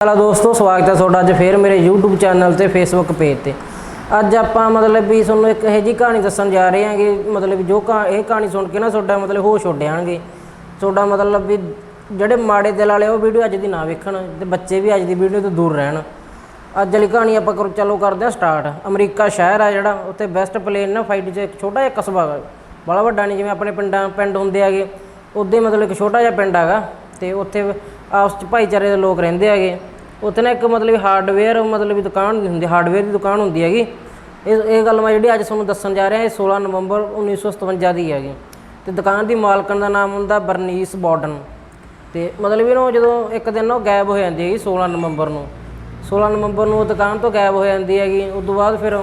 Hello ਦੋਸਤੋ, ਸਵਾਗਤ ਹੈ ਤੁਹਾਡਾ ਅੱਜ ਫੇਰ ਮੇਰੇ YouTube ਚੈਨਲ ਤੇ, Facebook ਪੇਜ ਤੇ। ਅੱਜ ਆਪਾਂ ਮਤਲਬ ਵੀ ਤੁਹਾਨੂੰ ਇੱਕ ਇਹੋ ਜਿਹੀ ਕਹਾਣੀ ਦੱਸਣ ਜਾ ਰਹੇ ਹਾਂਗੇ, ਮਤਲਬ ਜੋ ਕਹਾ, ਇਹ ਕਹਾਣੀ ਸੁਣ ਕੇ ਨਾ ਤੁਹਾਡਾ ਮਤਲਬ ਹੋਸ਼ ਉੱਡ ਜਾਣਗੇ। ਤੁਹਾਡਾ ਮਤਲਬ ਵੀ ਜਿਹੜੇ ਮਾੜੇ ਦਿਲ ਵਾਲੇ ਉਹ ਵੀਡੀਓ ਅੱਜ ਦੀ ਨਾ ਵੇਖਣ ਤੇ ਬੱਚੇ ਵੀ ਅੱਜ ਦੀ ਵੀਡੀਓ ਤੋਂ ਦੂਰ ਰਹਿਣ। ਅੱਜ ਵਾਲੀ ਕਹਾਣੀ ਆਪਾਂ ਕਰੋ, ਚਲੋ ਕਰਦੇ ਹਾਂ ਸਟਾਰਟ ਅਮਰੀਕਾ ਸ਼ਹਿਰ ਆ ਜਿਹੜਾ, ਉੱਥੇ ਵੈਸਟ ਪਲੇਨ ਨਾ ਫਾਈਟ 'ਚ ਇੱਕ ਛੋਟਾ ਜਿਹਾ ਕਸਬਾ ਹੈਗਾ ਬੜਾ ਵੱਡਾ ਨਹੀਂ ਜਿਵੇਂ ਆਪਣੇ ਪਿੰਡਾਂ, ਪਿੰਡ ਹੁੰਦੇ ਹੈਗੇ। ਉੱਦਾਂ ਹੀ ਮਤਲਬ ਇੱਕ ਛੋਟਾ ਜਿਹਾ ਪਿੰਡ ਹੈਗਾ ਤੇ ਉੱਥੇ ਆਪਸ 'ਚ ਭਾਈਚਾਰੇ ਦੇ ਲੋਕ ਰਹਿੰਦੇ ਹੈਗੇ। ਉੱਥੇ ਨਾ ਇੱਕ ਮਤਲਬ ਹਾਰਡਵੇਅਰ ਮਤਲਬ ਵੀ ਦੁਕਾਨ ਹੁੰਦੀ ਹਾਰਡਵੇਅਰ ਦੀ ਦੁਕਾਨ ਹੁੰਦੀ ਹੈਗੀ। ਇਹ ਇਹ ਗੱਲ ਮੈਂ ਜਿਹੜੀ ਅੱਜ ਤੁਹਾਨੂੰ ਦੱਸਣ ਜਾ ਰਿਹਾ, ਇਹ 16 ਨਵੰਬਰ 1957 ਦੀ ਹੈਗੀ। ਤੇ ਦੁਕਾਨ ਦੀ ਮਾਲਕਣ ਦਾ ਨਾਮ ਹੁੰਦਾ ਬਰਨੀਸ ਬੌਡਨ ਤੇ ਮਤਲਬ ਇਹਨੂੰ ਜਦੋਂ ਇੱਕ ਦਿਨ ਉਹ ਗਾਇਬ ਹੋ ਜਾਂਦੀ ਹੈਗੀ 16 ਨਵੰਬਰ ਨੂੰ। 16 ਨਵੰਬਰ ਨੂੰ ਉਹ ਦੁਕਾਨ ਤੋਂ ਗਾਇਬ ਹੋ ਜਾਂਦੀ ਹੈਗੀ ਉਸ ਤੋਂ ਬਾਅਦ ਫਿਰ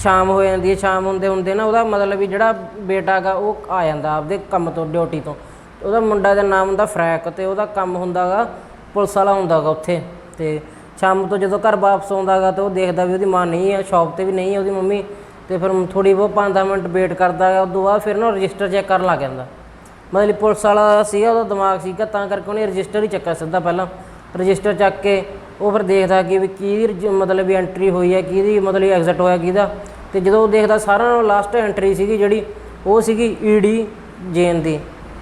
ਸ਼ਾਮ ਹੋ ਜਾਂਦੀ ਹੈ, ਸ਼ਾਮ ਹੁੰਦੇ ਹੁੰਦੇ ਨਾ ਉਹਦਾ ਮਤਲਬ ਵੀ ਜਿਹੜਾ ਬੇਟਾ ਹੈਗਾ ਉਹ ਆ ਜਾਂਦਾ ਆਪਦੇ ਕੰਮ ਤੋਂ, ਡਿਊਟੀ ਤੋਂ। ਉਹਦਾ ਮੁੰਡਾ ਦਾ ਨਾਮ ਹੁੰਦਾ ਫਰੈਕ ਤੇ ਉਹਦਾ ਕੰਮ ਹੁੰਦਾਗਾ ਪੁਲਿਸ ਵਾਲਾ ਹੁੰਦਾਗਾ ਉੱਥੇ ਤੇ ਸ਼ਾਮ ਤੋਂ ਜਦੋਂ ਘਰ ਵਾਪਸ ਆਉਂਦਾਗਾ ਤੇ ਉਹ ਦੇਖਦਾ ਵੀ ਉਹਦੀ ਮਾਂ ਨਹੀਂ ਹੈ ਸ਼ਾਪ ਤੇ ਵੀ ਨਹੀਂ ਹੈ ਉਹਦੀ ਮੰਮੀ ਤੇ ਫਿਰ ਥੋੜੀ ਬਹੁਤ 5-10 ਮਿੰਟ ਵੇਟ ਕਰਦਾ ਹੈ ਉਸ ਤੋਂ ਬਾਅਦ ਫਿਰ ਨਾ ਰਜਿਸਟਰ ਚੈੱਕ ਕਰਨ ਲੱਗ ਜਾਂਦਾ। ਮਤਲਬ ਪੁਲਿਸ ਵਾਲਾ ਸੀਗਾ, ਉਹਦਾ ਦਿਮਾਗ ਸੀਗਾ, ਤਾਂ ਕਰਕੇ ਉਹਨੇ ਰਜਿਸਟਰ ਹੀ ਚੱਕਿਆ ਸਿੱਧਾ ਪਹਿਲਾਂ। ਰਜਿਸਟਰ ਚੱਕ ਕੇ ਉਹ ਫਿਰ ਦੇਖਦਾ ਕਿ ਵੀ ਕਿਹਦੀ ਰਜ- ਮਤਲਬ ਵੀ ਐਂਟਰੀ ਹੋਈ ਹੈ ਕਿਹਦੀ ਮਤਲਬ ਐਗਜ਼ਿਟ ਹੋਇਆ ਕਿਹਦਾ। ਤੇ ਜਦੋਂ ਉਹ ਦੇਖਦਾ ਸਾਰਿਆਂ ਨਾਲੋਂ ਲਾਸਟ ਐਂਟਰੀ ਸੀਗੀ ਜਿਹੜੀ, ਉਹ ਸੀਗੀ ਈਡੀ ਜੇਨ ਦੀ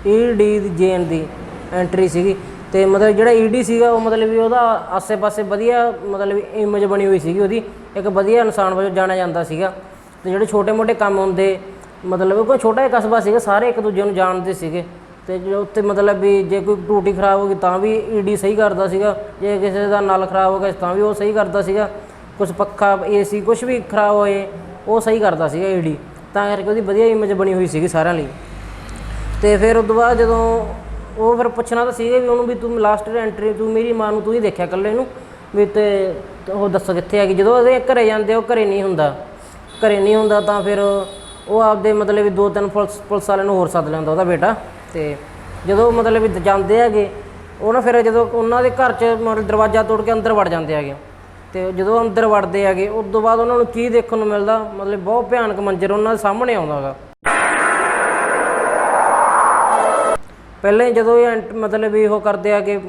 ਈਡੀ ਜੇਨ ਦੀ ਐਂਟਰੀ ਸੀਗੀ। ਤੇ ਮਤਲਬ ਜਿਹੜਾ ਈਡੀ ਸੀਗਾ ਉਹ ਮਤਲਬ ਵੀ ਉਹਦਾ ਆਸੇ-ਪਾਸੇ ਵਧੀਆ ਮਤਲਬ ਇਮੇਜ ਬਣੀ ਹੋਈ ਸੀਗੀ ਉਹਦੀ, ਇੱਕ ਵਧੀਆ ਇਨਸਾਨ ਵਜੋਂ ਜਾਣਿਆ ਜਾਂਦਾ ਸੀਗਾ। ਤੇ ਜਿਹੜੇ ਛੋਟੇ-ਮੋਟੇ ਕੰਮ ਹੁੰਦੇ, ਮਤਲਬ ਕੋਈ ਛੋਟਾ ਜਿਹਾ ਕਸਬਾ ਸੀਗਾ, ਸਾਰੇ ਇੱਕ ਦੂਜੇ ਨੂੰ ਜਾਣਦੇ ਸੀਗੇ। ਤੇ ਜੋ ਉੱਤੇ ਮਤਲਬ ਵੀ ਜੇ ਕੋਈ ਟੂਟੀ ਖਰਾਬ ਹੋ ਗਈ ਤਾਂ ਵੀ ਈਡੀ ਸਹੀ ਕਰਦਾ ਸੀਗਾ, ਜੇ ਕਿਸੇ ਦਾ ਨਲ ਖਰਾਬ ਹੋ ਗਿਆ ਤਾਂ ਵੀ ਉਹ ਸਹੀ ਕਰਦਾ ਸੀਗਾ। ਕੁਝ ਪੱਖਾ ਏਸੀ ਕੁਝ ਵੀ ਖਰਾਬ ਹੋਏ, ਉਹ ਸਹੀ ਕਰਦਾ ਸੀਗਾ ਈਡੀ। ਤਾਂ ਕਰਕੇ ਉਹਦੀ ਵਧੀਆ ਇਮੇਜ ਬਣੀ ਹੋਈ ਸੀਗੀ ਸਾਰਿਆਂ ਲਈ। ਤੇ ਫਿਰ ਉਸ ਤੋਂ ਬਾਅਦ ਜਦੋਂ ਉਹ ਫਿਰ ਪੁੱਛਣਾ ਤਾਂ ਸੀਗਾ ਵੀ ਉਹਨੂੰ ਵੀ ਤੂੰ ਲਾਸਟ ਐਂਟਰੀ ਤੂੰ ਮੇਰੀ ਮਾਂ ਨੂੰ ਤੂੰ ਹੀ ਦੇਖਿਆ ਇਕੱਲੇ ਨੂੰ, ਵੀ ਤੇ ਉਹ ਦੱਸੋ ਕਿੱਥੇ ਹੈਗੀ ਜਦੋਂ ਉਹਦੇ ਘਰੇ ਜਾਂਦੇ ਉਹ ਘਰੇ ਨਹੀਂ ਹੁੰਦਾ। ਘਰੇ ਨਹੀਂ ਹੁੰਦਾ ਤਾਂ ਫਿਰ ਉਹ ਆਪਦੇ ਮਤਲਬ ਵੀ ਦੋ ਤਿੰਨ ਪੁਲਿਸ ਪੁਲਿਸ ਵਾਲਿਆਂ ਨੂੰ ਹੋਰ ਸੱਦ ਲੈਂਦਾ ਉਹਦਾ ਬੇਟਾ। ਤੇ ਜਦੋਂ ਮਤਲਬ ਵੀ ਜਾਂਦੇ ਹੈਗੇ, ਉਹ ਨਾ ਫਿਰ ਜਦੋਂ ਉਹਨਾਂ ਦੇ ਘਰ 'ਚ ਮਤਲਬ ਦਰਵਾਜ਼ਾ ਤੋੜ ਕੇ ਅੰਦਰ ਵੜ ਜਾਂਦੇ ਹੈਗੇ। ਤੇ ਜਦੋਂ ਅੰਦਰ ਵੜਦੇ ਹੈਗੇ, ਉਸ ਤੋਂ ਬਾਅਦ ਉਹਨਾਂ ਨੂੰ ਕੀ ਦੇਖਣ ਨੂੰ ਮਿਲਦਾ? ਮਤਲਬ ਬਹੁਤ ਭਿਆਨਕ ਮੰਜ਼ਰ ਉਹਨਾਂ ਦੇ ਸਾਹਮਣੇ ਆਉਂਦਾ ਪਹਿਲਾਂ ਹੀ ਜਦੋਂ ਇਹ ਐਂਟ- ਮਤਲਬ ਵੀ ਉਹ ਕਰਦੇ ਆਗੇ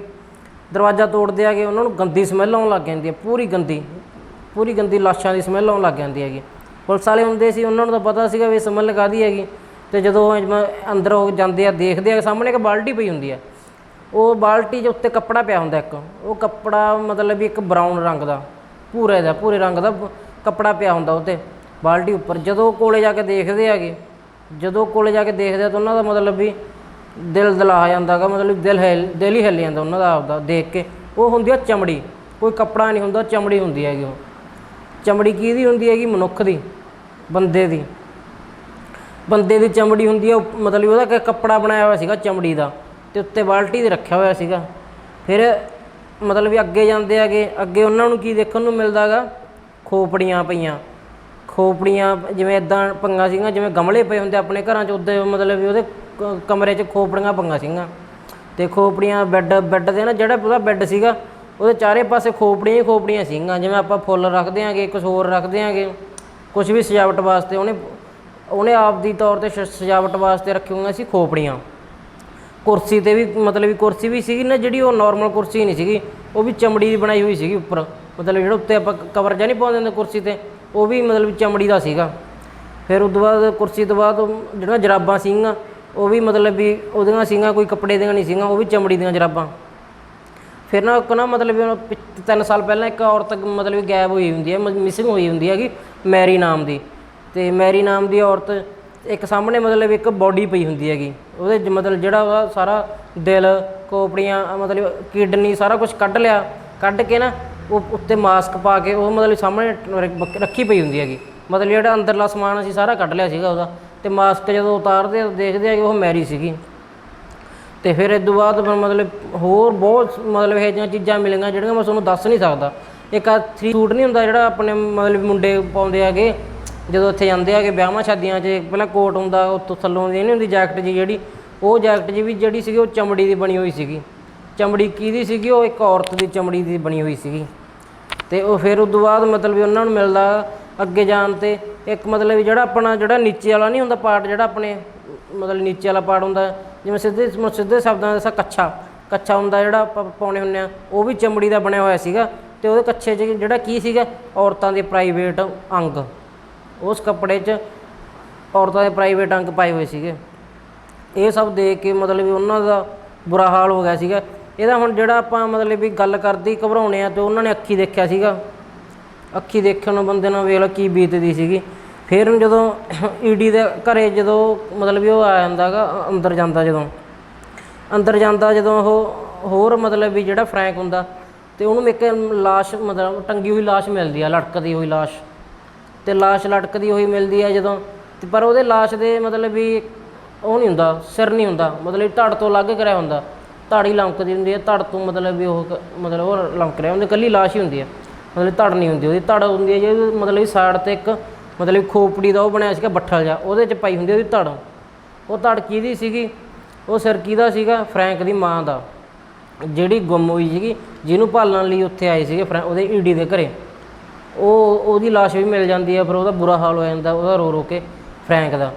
ਦਰਵਾਜ਼ਾ ਤੋੜਦੇ ਆਗੇ ਉਹਨਾਂ ਨੂੰ ਗੰਦੀ ਸਮੈਲ ਆਉਣ ਲੱਗ ਜਾਂਦੀ ਹੈ, ਪੂਰੀ ਗੰਦੀ ਪੂਰੀ ਗੰਦੀ ਲਾਸ਼ਾਂ ਦੀ ਸਮੈਲ ਆਉਣ ਲੱਗ ਜਾਂਦੀ ਹੈਗੀ। ਪੁਲਿਸ ਵਾਲੇ ਹੁੰਦੇ ਸੀ, ਉਹਨਾਂ ਨੂੰ ਤਾਂ ਪਤਾ ਸੀਗਾ ਵੀ ਸਮੈਲ ਕਾਹਦੀ ਹੈਗੀ। ਤੇ ਜਦੋਂ ਉਹ ਜਿਵੇਂ ਅੰਦਰ ਉਹ ਜਾਂਦੇ ਆ, ਦੇਖਦੇ ਆ, ਸਾਹਮਣੇ ਇੱਕ ਬਾਲਟੀ ਪਈ ਹੁੰਦੀ ਆ ਉਹ ਬਾਲਟੀ ਦੇ ਉੱਤੇ ਕੱਪੜਾ ਪਿਆ ਹੁੰਦਾ ਇੱਕ। ਉਹ ਕੱਪੜਾ ਮਤਲਬ ਵੀ ਇੱਕ ਬਰਾਊਨ ਰੰਗ ਦਾ, ਭੂਰੇ ਦਾ, ਭੂਰੇ ਰੰਗ ਦਾ ਬ- ਕੱਪੜਾ ਪਿਆ ਹੁੰਦਾ ਉੱਤੇ ਬਾਲਟੀ ਉੱਪਰ। ਜਦੋਂ ਕੋਲੇ ਜਾ ਕੇ ਦੇਖਦੇ ਹੈਗੇ, ਜਦੋਂ ਕੋਲੇ ਜਾ ਕੇ ਦੇਖਦੇ ਆ ਤਾਂ ਉਹਨਾਂ ਦਾ ਮਤਲਬ ਵੀ ਦਿਲ ਦਲਾ ਜਾਂਦਾਗਾ ਮਤਲਬ ਦਿਲ ਹਿੱਲ, ਦਿਲ ਹੀ ਹਿੱਲ ਜਾਂਦਾ ਉਹਨਾਂ ਦਾ ਆਪਦਾ, ਦੇਖ ਕੇ। ਉਹ ਹੁੰਦੀ ਆ ਚਮੜੀ, ਕੋਈ ਕੱਪੜਾ ਨਹੀਂ ਹੁੰਦਾ, ਚਮੜੀ ਹੁੰਦੀ ਹੈਗੀ ਉਹ। ਚਮੜੀ ਕਿਹਦੀ ਹੁੰਦੀ ਹੈਗੀ? ਮਨੁੱਖ ਦੀ, ਬੰਦੇ ਦੀ। ਬੰਦੇ ਦੀ ਚਮੜੀ ਹੁੰਦੀ ਆ, ਉਹ ਮਤਲਬ ਉਹਦਾ ਕਿ ਕੱਪੜਾ ਬਣਾਇਆ ਹੋਇਆ ਸੀਗਾ ਚਮੜੀ ਦਾ, ਤੇ ਉੱਤੇ ਬਾਲਟੀ ਦੇ ਰੱਖਿਆ ਹੋਇਆ ਸੀਗਾ। ਫਿਰ ਮਤਲਬ ਵੀ ਅੱਗੇ ਜਾਂਦੇ ਹੈਗੇ, ਅੱਗੇ ਉਹਨਾਂ ਨੂੰ ਕੀ ਦੇਖਣ ਨੂੰ ਮਿਲਦਾਗਾ ਖੋਪੜੀਆਂ ਪਈਆਂ। ਖੋਪੜੀਆਂ ਜਿਵੇਂ ਇਦਾਂ ਪੰਗਾ ਸੀਗੀਆਂ ਜਿਵੇਂ ਗਮਲੇ ਪਏ ਹੁੰਦੇ ਆਪਣੇ ਘਰਾਂ 'ਚ ਉੱਦੇ ਮਤਲਬ ਵੀ ਉਹਦੇ ਕ- ਕਮਰੇ 'ਚ ਖੋਪੜੀਆਂ ਪੰਗਾ ਸੀਗੀਆਂ। ਤੇ ਖੋਪੜੀਆਂ ਬੈੱਡ ਬੈੱਡ ਦੇ ਨਾ ਜਿਹੜਾ ਉਹਦਾ ਬੈੱਡ ਸੀਗਾ, ਉਹਦੇ ਚਾਰੇ ਪਾਸੇ ਖੋਪੜੀਆਂ ਹੀ ਖੋਪੜੀਆਂ ਸੀਗੀਆਂ। ਜਿਵੇਂ ਆਪਾਂ ਫੁੱਲ ਰੱਖਦੇ ਆਂਗੇ ਕੁਝ ਹੋਰ ਰੱਖਦੇ ਆਂਗੇ ਕੁਝ ਵੀ ਸਜਾਵਟ ਵਾਸਤੇ ਉਹਨੇ ਉਹਨੇ ਆਪ ਦੀ ਤੌਰ ਤੇ ਸ- ਸਜਾਵਟ ਵਾਸਤੇ ਰੱਖੀਆਂ ਹੋਈਆਂ ਸੀ ਖੋਪੜੀਆਂ। ਕੁਰਸੀ ਤੇ ਵੀ, ਮਤਲਬ ਵੀ ਕੁਰਸੀ ਵੀ ਸੀਗੀ ਨਾ, ਜਿਹੜੀ ਉਹ ਨਾਰਮਲ ਕੁਰਸੀ ਨਹੀਂ ਸੀਗੀ, ਉਹ ਵੀ ਚਮੜੀ ਦੀ ਬਣਾਈ ਹੋਈ ਸੀਗੀ ਉੱਪਰ। ਮਤਲਬ ਜਿਹੜਾ ਉੱਤੇ ਆਪਾਂ ਕਵਰ ਜਿਹਾ ਨਹੀਂ ਪਾਉਂਦੇ ਹੁੰਦੇ ਕੁਰਸੀ ਤੇ, ਉਹ ਵੀ ਮਤਲਬ ਚਮੜੀ ਦਾ ਸੀਗਾ। ਫਿਰ ਉਸ ਤੋਂ ਬਾਅਦ, ਕੁਰਸੀ ਤੋਂ ਬਾਅਦ ਉਹ ਜਿਹੜੀਆਂ ਜਰਾਬਾਂ ਸੀਗੀਆਂ ਉਹ ਵੀ ਮਤਲਬ ਵੀ ਉਹਦੀਆਂ ਸੀਗੀਆਂ ਕੋਈ ਕੱਪੜੇ ਦੀਆਂ ਨਹੀਂ ਸੀਗੀਆਂ ਉਹ ਵੀ ਚਮੜੀ ਦੀਆਂ ਜਰਾਬਾਂ। ਫਿਰ ਨਾ ਇੱਕ ਨਾ ਮਤਲਬ ਵੀ ਉਹ ਤਿੰਨ ਸਾਲ ਪਹਿਲਾਂ ਇੱਕ ਔਰਤ ਮਤਲਬ ਵੀ ਗਾਇਬ ਹੋਈ ਹੁੰਦੀ ਹੈ ਮਿਸਿੰਗ ਹੋਈ ਹੁੰਦੀ ਹੈਗੀ, ਮੈਰੀ ਨਾਮ ਦੀ। ਤੇ ਮੈਰੀ ਨਾਮ ਦੀ ਔਰਤ ਇੱਕ ਸਾਹਮਣੇ ਮਤਲਬ ਇੱਕ ਬੋਡੀ ਪਈ ਹੁੰਦੀ ਹੈਗੀ। ਉਹਦੇ ਮਤਲਬ ਜਿਹੜਾ ਉਹਦਾ ਸਾਰਾ ਦਿਲ, ਕੋਪੜੀਆਂ ਮਤਲਬ ਕਿਡਨੀ ਸਾਰਾ ਕੁਝ ਕੱਢ ਲਿਆ, ਕੱਢ ਕੇ ਨਾ ਉਹ ਉੱਤੇ ਮਾਸਕ ਪਾ ਕੇ ਉਹ ਮਤਲਬ ਸਾਹਮਣੇ ਰੱਖੀ ਪਈ ਹੁੰਦੀ ਹੈਗੀ। ਮਤਲਬ ਜਿਹੜਾ ਅੰਦਰਲਾ ਸਮਾਨ ਅਸੀਂ ਸਾਰਾ ਕੱਢ ਲਿਆ ਸੀਗਾ ਉਹਦਾ। ਤੇ ਮਾਸਕ ਜਦੋਂ ਉਤਾਰਦੇ ਆ, ਦੇਖਦੇ ਆ ਕਿ ਉਹ ਮੈਰੀ ਸੀਗੀ। ਤੇ ਫਿਰ ਇਸ ਤੋਂ ਬਾਅਦ ਮਤਲਬ ਹੋਰ ਬਹੁਤ ਮਤਲਬ ਇਹ ਜਿਹੀਆਂ ਚੀਜ਼ਾਂ ਮਿਲੀਆਂ ਜਿਹੜੀਆਂ ਮੈਂ ਤੁਹਾਨੂੰ ਦੱਸ ਨਹੀਂ ਸਕਦਾ। ਇੱਕ ਆ ਥਰੀ ਸੂਟ ਨਹੀਂ ਹੁੰਦਾ ਜਿਹੜਾ ਆਪਣੇ ਮਤਲਬ ਮੁੰਡੇ ਪਾਉਂਦੇ ਹੈਗੇ ਜਦੋਂ ਇੱਥੇ ਜਾਂਦੇ ਹੈਗੇ ਵਿਆਹਾਂ ਸ਼ਾਦੀਆਂ 'ਚ ਪਹਿਲਾਂ ਕੋਟ ਹੁੰਦਾ ਉੱਤੋਂ ਥੱਲੋਂ ਦੀ ਨਹੀਂ ਹੁੰਦੀ ਜੈਕਟ ਜੀ ਜਿਹੜੀ ਉਹ ਜੈਕਟ ਜੀ ਵੀ ਜਿਹੜੀ ਸੀਗੀ ਉਹ ਚਮੜੀ ਦੀ ਬਣੀ ਹੋਈ ਸੀਗੀ। ਚਮੜੀ ਕਿਹਦੀ ਸੀਗੀ? ਉਹ ਇੱਕ ਔਰਤ ਦੀ ਚਮੜੀ ਦੀ ਬਣੀ ਹੋਈ ਸੀਗੀ। ਤੇ ਉਹ ਫਿਰ ਉਸ ਤੋਂ ਬਾਅਦ ਮਤਲਬ ਵੀ ਉਹਨਾਂ ਨੂੰ ਮਿਲਦਾ ਅੱਗੇ ਜਾਣ ਤੇ ਇੱਕ ਮਤਲਬ ਜਿਹੜਾ ਆਪਣਾ ਜਿਹੜਾ ਨੀਚੇ ਵਾਲਾ ਨਹੀਂ ਹੁੰਦਾ ਪਾਰਟ ਜਿਹੜਾ ਆਪਣੇ ਮਤਲਬ ਨੀਚੇ ਵਾਲਾ ਪਾਰਟ ਹੁੰਦਾ, ਜਿਵੇਂ ਸਿੱਧੇ ਸਿੱਧੇ ਸ਼ਬਦਾਂ ਦਾ ਦੱਸਾਂ ਕੱਛਾ ਹੁੰਦਾ ਜਿਹੜਾ ਆਪਾਂ ਪਾਉਣੇ ਹੁੰਨੇ ਆ ਉਹ ਵੀ ਚਮੜੀ ਦਾ ਬਣਿਆ ਹੋਇਆ ਸੀਗਾ ਤੇ ਉਹਦੇ ਕੱਛੇ 'ਚ ਜਿਹੜਾ ਕੀ ਸੀਗਾ, ਔਰਤਾਂ ਦੇ ਪ੍ਰਾਈਵੇਟ ਅੰਗ। ਉਸ ਕੱਪੜੇ 'ਚ ਔਰਤਾਂ ਦੇ ਪ੍ਰਾਈਵੇਟ ਅੰਗ ਪਾਏ ਹੋਏ ਸੀਗੇ। ਇਹ ਸਭ ਦੇਖ ਕੇ ਮਤਲਬ ਉਹਨਾਂ ਦਾ ਬੁਰਾ ਹਾਲ ਹੋ ਗਿਆ ਸੀਗਾ। ਇਹਦਾ ਹੁਣ ਜਿਹੜਾ ਆਪਾਂ ਮਤਲਬ ਵੀ ਗੱਲ ਕਰਦੀ ਘਬਰਾਉਣੇ ਆ ਤੇ ਉਹਨਾਂ ਨੇ ਅੱਖੀ ਦੇਖਿਆ ਸੀਗਾ। ਅੱਖੀ ਦੇਖਣ ਨੂੰ ਬੰਦੇ ਨੂੰ ਵੇਖ ਲਾ ਕੀ ਬੀਤਦੀ ਸੀਗੀ। ਫਿਰ ਉਹਨੂੰ ਜਦੋਂ ਈਡੀ ਦੇ ਘਰੇ ਜਦੋਂ ਮਤਲਬ ਵੀ ਉਹ ਆ ਜਾਂਦਾਗਾ, ਅੰਦਰ ਜਾਂਦਾ ਜਦੋਂ। ਅੰਦਰ ਜਾਂਦਾ ਜਦੋਂ ਉਹ ਹੋਰ ਮਤਲਬ ਵੀ ਜਿਹੜਾ ਫਰੈਂਕ ਹੁੰਦਾ, ਤੇ ਉਹਨੂੰ ਇੱਕ ਲਾਸ਼ ਮਤਲਬ ਟੰਗੀ ਹੋਈ ਲਾਸ਼ ਮਿਲਦੀ ਆ, ਲਟਕਦੀ ਹੋਈ ਲਾਸ਼। ਤੇ ਲਾਸ਼ ਲਟਕਦੀ ਹੋਈ ਮਿਲਦੀ ਆ ਜਦੋਂ, ਤੇ ਪਰ ਉਹਦੇ ਲਾਸ਼ ਦੇ ਮਤਲਬ ਵੀ ਉਹ ਨਹੀਂ ਹੁੰਦਾ, ਸਿਰ ਨਹੀਂ ਹੁੰਦਾ, ਮਤਲਬ ਧੜ ਤੋਂ ਅਲੱਗ ਕਰਿਆ ਹੁੰਦਾ। ਧੜ ਹੀ ਲੰਕਦੀ ਹੁੰਦੀ ਹੈ ਧੜ ਤੋਂ ਮਤਲਬ ਵੀ ਉਹ ਕ- ਮਤਲਬ ਉਹ ਲੰਕ ਰਿਹਾ ਹੁੰਦੀ ਕੱਲੀ ਲਾਸ਼ ਹੀ ਹੁੰਦੀ ਹੈ ਮਤਲਬ ਧੜ ਨਹੀਂ ਹੁੰਦੀ, ਉਹਦੀ ਧੜ ਹੁੰਦੀ ਹੈ ਜਿਹੜੀ ਮਤਲਬ ਸਾਈਡ ਤੇ ਇੱਕ ਮਤਲਬ ਖੋਪੜੀ ਦਾ ਉਹ ਬਣਿਆ ਸੀਗਾ ਬੱਠਲ ਜਿਹਾ, ਉਹਦੇ 'ਚ ਪਾਈ ਹੁੰਦੀ ਉਹਦੀ ਧੜ। ਉਹ ਧੜ ਕਿਹਦੀ ਸੀਗੀ? ਉਹ ਸਿਰ ਕਿਹਦਾ ਸੀਗਾ? ਫਰੈਂਕ ਦੀ ਮਾਂ ਦਾ। ਜਿਹੜੀ ਗੁੰਮ ਹੋਈ ਸੀਗੀ, ਜਿਹਨੂੰ ਭਾਲਣ ਲਈ ਉੱਥੇ ਆਏ ਸੀਗੇ ਫਰੈਂ- ਉਹਦੇ ਈਡੀ ਦੇ ਘਰੇ। ਉਹ, ਉਹਦੀ ਲਾਸ਼ ਵੀ ਮਿਲ ਜਾਂਦੀ ਹੈ, ਫਿਰ ਉਹਦਾ ਬੁਰਾ ਹਾਲ ਹੋ ਜਾਂਦਾ, ਉਹਦਾ ਰੋ ਰੋ ਕੇ ਫਰੈਂਕ ਦਾ।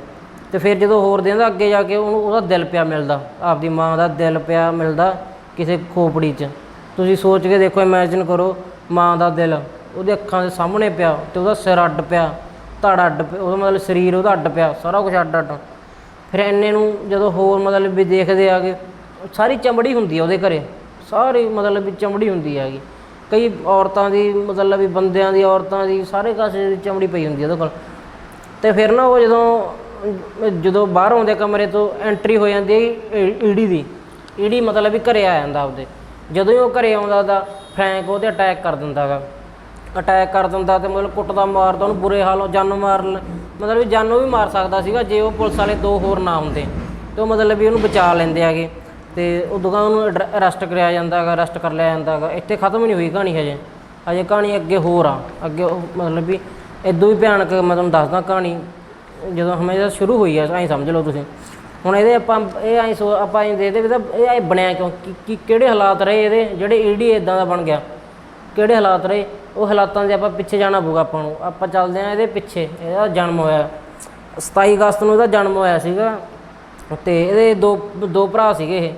ਤੇ ਫਿਰ ਜਦੋਂ ਹੋਰ ਦਿਨ ਦਾ ਅੱਗੇ ਜਾ ਕੇ ਉਹਨੂੰ, ਉਹਦਾ ਦਿਲ ਪਿਆ ਮਿਲਦਾ, ਆਪਦੀ ਮਾਂ ਦਾ ਦਿਲ ਪਿਆ ਮਿਲਦਾ ਕਿਸੇ ਖੋਪੜੀ 'ਚ। ਤੁਸੀਂ ਸੋਚ ਕੇ ਦੇਖੋ ਇਮੇਜਿਨ ਕਰੋ ਮਾਂ ਦਾ ਦਿਲ, ਉਹਦੇ ਅੱਖਾਂ ਦੇ ਸਾਹਮਣੇ ਪਿਆ ਤੇ ਉਹਦਾ ਸਿਰ ਅੱਡ ਪਿਆ, ਧੜ ਅੱਡ ਪਿਆ, ਉਹਦਾ ਮਤਲਬ ਸਰੀਰ ਉਹਦਾ ਅੱਡ ਪਿਆ, ਸਾਰਾ ਕੁਝ ਅੱਡ ਅੱਡ। ਫਿਰ ਇੰਨੇ ਨੂੰ ਜਦੋਂ ਹੋਰ ਮਤਲਬ ਵੀ ਦੇਖਦੇ ਆਗੇ, ਸਾਰੀ ਚਮੜੀ ਹੁੰਦੀ ਆ ਉਹਦੇ ਘਰੇ, ਸਾਰੀ ਮਤਲਬ ਵੀ ਚਮੜੀ ਹੁੰਦੀ ਹੈਗੀ। ਕਈ ਔਰਤਾਂ ਦੀ ਮਤਲਬ ਵੀ, ਬੰਦਿਆਂ ਦੀ, ਔਰਤਾਂ ਦੀ, ਸਾਰੇ ਕਾਸੇ ਦੀ ਚਮੜੀ ਪਈ ਹੁੰਦੀ ਉਹਦੇ ਕੋਲ। ਤੇ ਫਿਰ ਨਾ ਉਹ ਜਦੋਂ ਜਦੋਂ ਬਾਹਰ ਆਉਂਦੇ ਕਮਰੇ ਤੋਂ ਐਂਟਰੀ ਹੋ ਜਾਂਦੀ ਹੈ ਈਡੀ ਦੀ ਈਡੀ ਮਤਲਬ ਵੀ ਘਰੇ ਆ ਜਾਂਦਾ ਆਪਦੇ। ਜਦੋਂ ਹੀ ਉਹ ਘਰੇ ਆਉਂਦਾ ਤਾਂ ਫਰੈਂਕ ਉਹਤੇ ਅਟੈਕ ਕਰ ਦਿੰਦਾ ਗਾ। ਅਟੈਕ ਕਰ ਦਿੰਦਾ ਤੇ ਮਤਲਬ ਕੁੱਟਦਾ ਮਾਰਦਾ, ਉਹਨੂੰ ਬੁਰੇ ਹਾਲੋਂ ਜਾਨੋਂ ਮਾਰ ਮਤਲਬ ਵੀ ਜਾਨੋਂ ਵੀ ਮਾਰ ਸਕਦਾ ਸੀਗਾ ਜੇ ਉਹ ਪੁਲਿਸ ਵਾਲੇ ਦੋ ਹੋਰ ਨਾ ਹੁੰਦੇ। ਤੇ ਉਹ ਮਤਲਬ ਵੀ ਉਹਨੂੰ ਬਚਾ ਲੈਂਦੇ ਆਗੇ ਤੇ ਉਹ ਦੁਕਾਨ ਉਹਨੂੰ ਅਰੈਸਟ ਕਰਿਆ ਜਾਂਦਾ ਹੈਗਾ ਅਰੈਸਟ ਕਰ ਲਿਆ ਜਾਂਦਾ ਹੈਗਾ ਇੱਥੇ ਖਤਮ ਨਹੀਂ ਹੋਈ ਕਹਾਣੀ ਹਜੇ। ਹਜੇ ਕਹਾਣੀ ਅੱਗੇ ਹੋਰ ਆ। ਅੱਗੇ ਉਹ ਮਤਲਬ ਵੀ ਇਦੋਂ ਵੀ ਭਿਆਨਕ ਮੈਂ ਤੁਹਾਨੂੰ ਦੱਸਦਾ ਕਹਾਣੀ। ਜਦੋਂ ਹਮੇਸ਼ਾ ਸ਼ੁਰੂ ਹੋਈ ਆ, ਐਂ ਸਮਝ ਲਓ ਤੁਸੀਂ। ਹੁਣ ਇਹਦੇ ਆਪਾਂ, ਇਹ ਐਂ ਸੋ, ਆਪਾਂ ਐਂ ਦੇਖਦੇ ਵੀ ਤਾਂ ਇਹ ਐਂ ਬਣਿਆ ਕਿਉਂ? ਕੀ- ਕੀ ਕਿਹੜੇ ਹਾਲਾਤ ਰਹੇ ਇਹਦੇ? ਜਿਹੜੇ ਈਡੀ ਇਦਾਂ ਦਾ ਬਣ ਗਿਆ। ਕਿਹੜੇ ਹਾਲਾਤ ਰਹੇ? ਉਹ ਹਾਲਾਤਾਂ ਦੇ ਆਪਾਂ ਪਿੱਛੇ ਜਾਣਾ ਪਊਗਾ ਆਪਾਂ ਨੂੰ। ਆਪਾਂ ਚੱਲਦੇ ਆਂ ਇਹਦੇ ਪਿੱਛੇ। ਇਹਦਾ ਜਨਮ ਹੋਇਆ। 27 ਅਗਸਤ ਨੂੰ ਇਹਦਾ ਜਨਮ ਹੋਇਆ ਸੀਗਾ। ਤੇ ਇਹਦੇ ਦੋ ਦੋ ਭਰਾ ਸੀਗੇ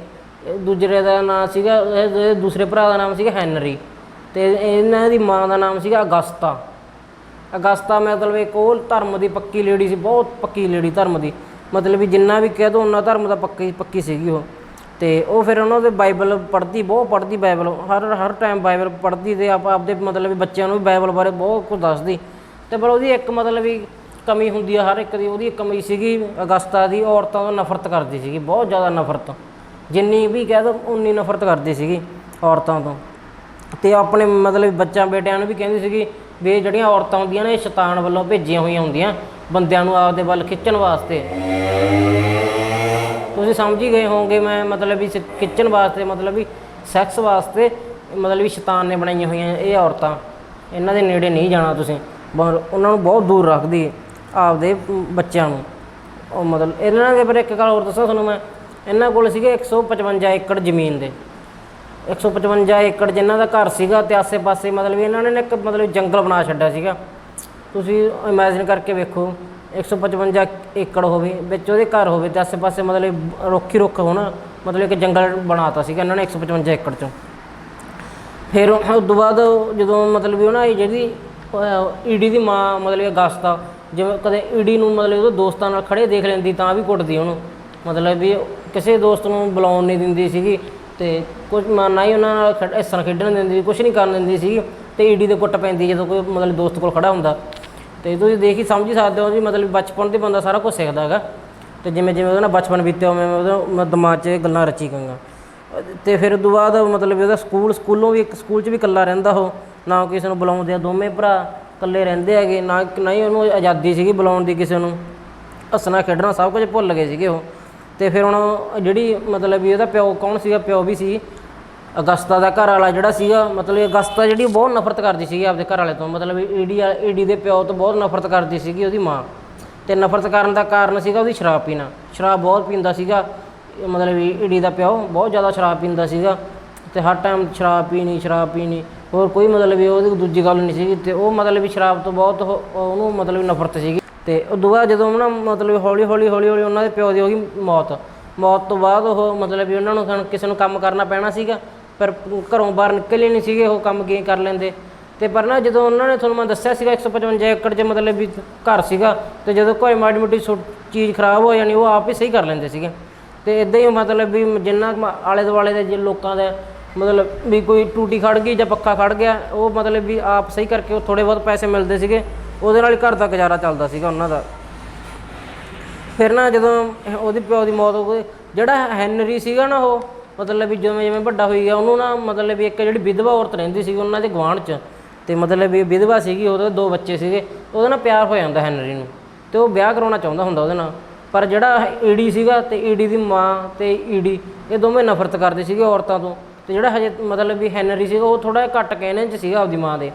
ਇਹ। ਦੂਜੇ ਦਾ ਨਾਮ ਸੀਗਾ ਇਹ ਦੂਸਰੇ ਭਰਾ ਦਾ ਨਾਮ ਸੀਗਾ ਹੈਨਰੀ। ਤੇ ਇਹਨਾਂ ਦੀ ਮਾਂ ਦਾ ਨਾਮ ਸੀਗਾ ਅਗਸਤਾ। ਅਗਸਤਾ ਮਤਲਬ ਇੱਕ ਉਹ ਧਰਮ ਦੀ ਪੱਕੀ ਲੇਡੀ ਸੀ, ਬਹੁਤ ਪੱਕੀ ਲੇਡੀ ਧਰਮ ਦੀ। ਮਤਲਬ ਵੀ ਜਿੰਨਾ ਵੀ ਕਹਿ ਦੋ, ਉਹਨਾਂ ਧਰਮ ਦਾ ਪੱਕੀ ਪੱਕੀ ਸੀਗੀ ਉਹ। ਤੇ ਉਹ ਫਿਰ ਉਹਨਾਂ ਦੇ ਬਾਈਬਲ ਪੜ੍ਹਦੀ, ਬਹੁਤ ਪੜ੍ਹਦੀ ਬਾਈਬਲ। ਹਰ ਹਰ ਟਾਈਮ ਬਾਈਬਲ ਪੜ੍ਹਦੀ ਤੇ ਆਪ, ਆਪਦੇ ਮਤਲਬ ਵੀ ਬੱਚਿਆਂ ਨੂੰ ਵੀ ਬਾਈਬਲ ਬਾਰੇ ਬਹੁਤ ਕੁਝ ਦੱਸਦੀ। ਤੇ ਪਰ ਉਹਦੀ ਇੱਕ ਮਤਲਬ ਵੀ ਕਮੀ ਹੁੰਦੀ ਆ, ਹਰ ਇੱਕ ਦੀ ਉਹਦੀ ਕਮੀ ਸੀਗੀ, ਅਗਸਤਾ ਦੀ ਔਰਤਾਂ ਤੋਂ ਨਫ਼ਰਤ ਕਰਦੀ ਸੀਗੀ, ਬਹੁਤ ਜ਼ਿਆਦਾ ਨਫ਼ਰਤ। ਜਿੰਨੀ ਵੀ ਕਹਿ ਦੋ, ਉਨੀ ਨਫ਼ਰਤ ਕਰਦੀ ਸੀਗੀ ਔਰਤਾਂ ਤੋਂ। ਤੇ ਆਪਣੇ ਮਤਲਬ ਬੱਚਿਆਂ, ਬੇਟਿਆਂ ਨੂੰ ਵੀ ਕਹਿੰਦੀ ਸੀਗੀ ਵੀ ਇਹ ਜਿਹੜੀਆਂ ਔਰਤਾਂ ਹੁੰਦੀਆਂ ਨੇ, ਇਹ ਸ਼ੈਤਾਨ ਵੱਲੋਂ ਭੇਜੀਆਂ ਹੋਈਆਂ ਹੁੰਦੀਆਂ, ਬੰਦਿਆਂ ਨੂੰ ਆਪਦੇ ਵੱਲ ਖਿੱਚਣ ਵਾਸਤੇ। ਤੁਸੀਂ ਸਮਝ ਹੀ ਗਏ ਹੋਵੋਗੇ, ਮੈਂ ਮਤਲਬ ਵੀ ਸ- ਖਿੱਚਣ ਵਾਸਤੇ, ਮਤਲਬ ਵੀ ਸੈਕਸ ਵਾਸਤੇ, ਮਤਲਬ ਵੀ ਸ਼ੈਤਾਨ ਨੇ ਬਣਾਈਆਂ ਹੋਈਆਂ ਇਹ ਔਰਤਾਂ। ਇਹਨਾਂ ਦੇ ਨੇੜੇ ਨਹੀਂ ਜਾਣਾ ਤੁਸੀਂ। ਬ- ਉਹਨਾਂ ਨੂੰ ਬਹੁਤ ਦੂਰ ਰੱਖਦੀ ਹੈ ਆਪਦੇ ਬੱਚਿਆਂ ਨੂੰ। ਉਹ ਮਤਲਬ, ਇਹਨਾਂ ਦੇ ਪਰ ਇੱਕ ਗੱਲ ਹੋਰ ਦੱਸਾਂ ਤੁਹਾਨੂੰ ਮੈਂ। ਇਹਨਾਂ ਕੋਲ ਸੀਗੇ 155 ਏਕੜ ਜ਼ਮੀਨ ਦੇ। 155 ਏਕੜ ਜਿਨ੍ਹਾਂ ਦਾ ਘਰ ਸੀਗਾ ਤੇ ਆਸੇ-ਪਾਸੇ ਮਤਲਬ ਵੀ ਇਹਨਾਂ ਨੇ ਇੱਕ ਮਤਲਬ ਜੰਗਲ ਬਣਾ ਛੱਡਿਆ ਸੀਗਾ। ਤੁਸੀਂ ਇਮੇਜਿਨ ਕਰਕੇ ਵੇਖੋ। 155 ਏਕੜ ਹੋਵੇ, ਵਿੱਚ ਉਹਦੇ ਘਰ ਹੋਵੇ ਤੇ ਆਸੇ-ਪਾਸੇ ਮਤਲਬ ਰੁੱਖ ਹੀ ਰੁੱਖ ਹੋਣਾ, ਮਤਲਬ ਇੱਕ ਜੰਗਲ ਬਣਾਤਾ ਸੀਗਾ ਇਹਨਾਂ ਨੇ 155 ਏਕੜ ਚੋਂ। ਫਿਰ ਉਸ ਤੋਂ ਬਾਅਦ ਜਦੋਂ ਮਤਲਬ ਵੀ ਉਹਨਾਂ ਦੀ ਜਿਹੜੀ ਈਡੀ ਦੀ ਮਾਂ ਮਤਲਬ ਅਗਸਤਾ ਜਿਵੇਂ ਕਦੇ ਈਡੀ ਨੂੰ ਮਤਲਬ ਉਹਦੇ ਦੋਸਤਾਂ ਨਾਲ ਖੜੇ ਦੇਖ ਲੈਂਦੀ ਤਾਂ ਵੀ ਕੁੱਟਦੀ ਉਹਨੂੰ। ਮਤਲਬ ਵੀ ਕਿਸੇ ਦੋਸਤ ਨੂੰ ਬੁਲਾਉਣ ਨਹੀਂ ਦਿੰਦੀ ਸੀਗੀ ਤੇ ਕੁਝ ਨਾ ਹੀ ਉਹਨਾਂ ਨਾਲ ਖੇਡ- ਇਸ ਤਰ੍ਹਾਂ ਖੇਡਣ ਦਿੰਦੀ ਕੁਝ ਨਹੀਂ ਕਰਨ ਦਿੰਦੀ ਸੀਗੀ ਤੇ ਈਡੀ ਦੇ ਕੁੱਟ ਪੈਂਦੀ ਜਦੋਂ ਕੋਈ ਮਤਲਬ ਦੋਸਤ ਕੋਲ ਖੜਾ ਹੁੰਦਾ। ਤੇ ਤੁਸੀਂ ਦੇਖ ਹੀ ਸਮਝ ਹੀ ਸਕਦੇ ਹੋ ਜੀ, ਮਤਲਬ ਬਚਪਨ 'ਤੇ ਬੰਦਾ ਸਾਰਾ ਕੁਝ ਸਿੱਖਦਾ ਹੈਗਾ। ਤੇ ਜਿਵੇਂ ਜਿਵੇਂ ਉਹਦਾ ਨਾ ਬਚਪਨ ਬੀਤਿਆ, ਉਵੇਂ ਉਵੇਂ ਉਹਦਾ ਮੈਂ ਦਿਮਾਗ 'ਚ ਇਹ ਗੱਲਾਂ ਰਚੀ ਗਈਆਂ। ਤੇ ਫਿਰ ਉਦੋਂ ਬਾਅਦ ਮਤਲਬ ਉਹਦਾ ਸਕੂਲ ਸਕੂਲੋਂ ਵੀ ਇੱਕ ਸਕੂਲ 'ਚ ਵੀ ਇਕੱਲਾ ਰਹਿੰਦਾ ਉਹ। ਨਾ ਕਿਸੇ ਨੂੰ ਬੁਲਾਉਂਦੇ ਆ, ਦੋਵੇਂ ਭਰਾ ਇਕੱਲੇ ਰਹਿੰਦੇ ਹੈਗੇ। ਨਾ ਨਾ ਹੀ ਉਹਨੂੰ ਆਜ਼ਾਦੀ ਸੀਗੀ ਬੁਲਾਉਣ ਦੀ ਕਿਸੇ ਨੂੰ। ਹੱਸਣਾ, ਖੇਡਣਾ ਸਭ ਕੁਝ ਭੁੱਲ ਗਏ ਸੀਗੇ ਉਹ। ਤੇ ਫਿਰ ਹੁਣ ਜਿਹੜੀ ਮਤਲਬ ਵੀ ਉਹਦਾ ਪਿਓ ਕੌਣ ਸੀਗਾ, ਪਿਓ ਵੀ ਸੀ। ਅਗਸਤਾ ਦਾ ਘਰ ਵਾਲਾ ਜਿਹੜਾ ਸੀਗਾ, ਮਤਲਬ ਅਗਸਤਾ ਜਿਹੜੀ ਉਹ ਬਹੁਤ ਨਫ਼ਰਤ ਕਰਦੀ ਸੀਗੀ ਆਪਦੇ ਘਰ ਵਾਲੇ ਤੋਂ, ਮਤਲਬ ਈਡੀ ਈਡੀ ਦੇ ਪਿਓ ਤੋਂ ਬਹੁਤ ਨਫ਼ਰਤ ਕਰਦੀ ਸੀਗੀ ਉਹਦੀ ਮਾਂ। ਤੇ ਨਫ਼ਰਤ ਕਰਨ ਦਾ ਕਾਰਨ ਸੀਗਾ ਉਹਦੀ ਸ਼ਰਾਬ ਪੀਣਾ। ਸ਼ਰਾਬ ਬਹੁਤ ਪੀਂਦਾ ਸੀਗਾ, ਇਹ ਮਤਲਬ ਈਡੀ ਦਾ ਪਿਓ ਬਹੁਤ ਜ਼ਿਆਦਾ ਸ਼ਰਾਬ ਪੀਂਦਾ ਸੀਗਾ ਤੇ ਹਰ ਟਾਈਮ ਸ਼ਰਾਬ ਪੀਣੀ ਸ਼ਰਾਬ ਪੀਣੀ, ਹੋਰ ਕੋਈ ਮਤਲਬ ਵੀ ਉਹਦੀ ਦੂਜੀ ਗੱਲ ਨਹੀਂ ਸੀਗੀ ਤੇ ਉਹ ਮਤਲਬ ਵੀ ਸ਼ਰਾਬ ਤੋਂ ਬਹੁਤ ਉਹ- ਉਹਨੂੰ ਮਤਲਬ ਨਫ਼ਰਤ ਸੀਗੀ। ਤੇ ਉਦੋਂ ਬਾਅਦ ਜਦੋਂ ਨਾ ਮਤਲਬ ਹੌਲੀ ਹੌਲੀ ਹੌਲੀ ਹੌਲੀ ਉਹਨਾਂ ਦੇ ਪਿਓ ਦੀ ਹੋ ਗਈ ਮੌਤ। ਮੌਤ ਤੋਂ ਬਾਅਦ ਉਹ ਮਤਲਬ ਵੀ ਉਹਨਾਂ ਨੂੰ ਕਿਸੇ ਨੂੰ ਕੰਮ ਕਰਨਾ ਪੈਣਾ ਸੀਗਾ। ਪਰ ਘਰੋਂ ਬਾਹਰ ਨਿਕਲ ਹੀ ਨਹੀਂ ਸੀਗੇ, ਉਹ ਕੰਮ ਕੀ ਕਰ ਲੈਂਦੇ? ਤੇ ਪਰ ਨਾ ਜਦੋਂ ਉਹਨਾਂ ਨੇ ਤੁਹਾਨੂੰ ਮੈਂ ਦੱਸਿਆ ਸੀਗਾ 155 ਏਕੜ 'ਚ ਮਤਲਬ ਵੀ ਘਰ ਸੀਗਾ, ਤੇ ਜਦੋਂ ਕੋਈ ਮਾੜੀ ਮੋਟੀ ਛੋ- ਚੀਜ਼ ਖਰਾਬ ਹੋ ਜਾਣੀ, ਉਹ ਆਪ ਹੀ ਸਹੀ ਕਰ ਲੈਂਦੇ ਸੀਗੇ। ਤੇ ਇਦਾਂ ਹੀ ਮਤਲਬ ਵੀ ਜਿੰਨਾ ਮ- ਆਲੇ ਦੁਆਲੇ ਦੇ ਜੇ, ਲੋਕਾਂ ਦਾ ਮਤਲਬ ਵੀ ਕੋਈ ਟੂਟੀ ਖੜ ਗਈ ਜਾਂ ਪੱਖਾ ਖੜ ਗਿਆ, ਉਹ ਮਤਲਬ ਵੀ ਆਪ ਸਹੀ ਕਰਕੇ ਉਹ ਥੋੜੇ ਬਹੁਤ ਪੈਸੇ ਮਿਲਦੇ ਸੀਗੇ, ਉਹਦੇ ਨਾਲ ਹੀ ਘਰ ਦਾ ਗੁਜ਼ਾਰਾ ਚੱਲਦਾ ਸੀਗਾ ਉਹਨਾਂ ਦਾ। ਫਿਰ ਨਾ ਜਦੋਂ ਉਹਦੇ ਪਿਓ ਦੀ ਮੌਤ ਹੋ ਗਈ, ਜਿਹੜਾ ਹੈਨਰੀ ਸੀਗਾ ਨਾ ਉਹ ਮਤਲਬ ਵੀ ਜਿਵੇਂ ਜਿਵੇਂ ਵੱਡਾ ਹੋਈ ਗਿਆ, ਉਹਨੂੰ ਨਾ ਮਤਲਬ ਵੀ ਇੱਕ ਜਿਹੜੀ ਵਿਧਵਾ ਔਰਤ ਰਹਿੰਦੀ ਸੀ ਉਹਨਾਂ ਦੇ ਗੁਆਂਢ 'ਚ, ਤੇ ਮਤਲਬ ਵੀ ਵਿਧਵਾ ਸੀਗੀ, ਉਹਦੇ ਦੋ ਬੱਚੇ ਸੀਗੇ, ਉਹਦੇ ਨਾਲ ਪਿਆਰ ਹੋ ਜਾਂਦਾ ਹੈਨਰੀ ਨੂੰ, ਤੇ ਉਹ ਵਿਆਹ ਕਰਾਉਣਾ ਚਾਹੁੰਦਾ ਹੁੰਦਾ ਉਹਦੇ ਨਾਲ, ਪਰ ਜਿਹੜਾ ਈਡੀ ਸੀਗਾ ਤੇ ਈਡੀ ਦੀ ਮਾਂ ਤੇ ਈਡੀ, ਇਹ ਦੋਵੇਂ ਨਫ਼ਰਤ ਕਰਦੇ ਸੀਗੇ ਔਰਤਾਂ ਤੋਂ, ਤੇ ਜਿਹੜਾ ਹਜੇ ਮਤਲਬ ਵੀ ਹੈਨਰੀ ਸੀਗਾ, ਉਹ ਥੋੜਾ ਘੱਟ ਕਹਿਣੇ 'ਚ ਸੀਗਾ ਆਪਦੀ ਮਾਂ ਦੇ,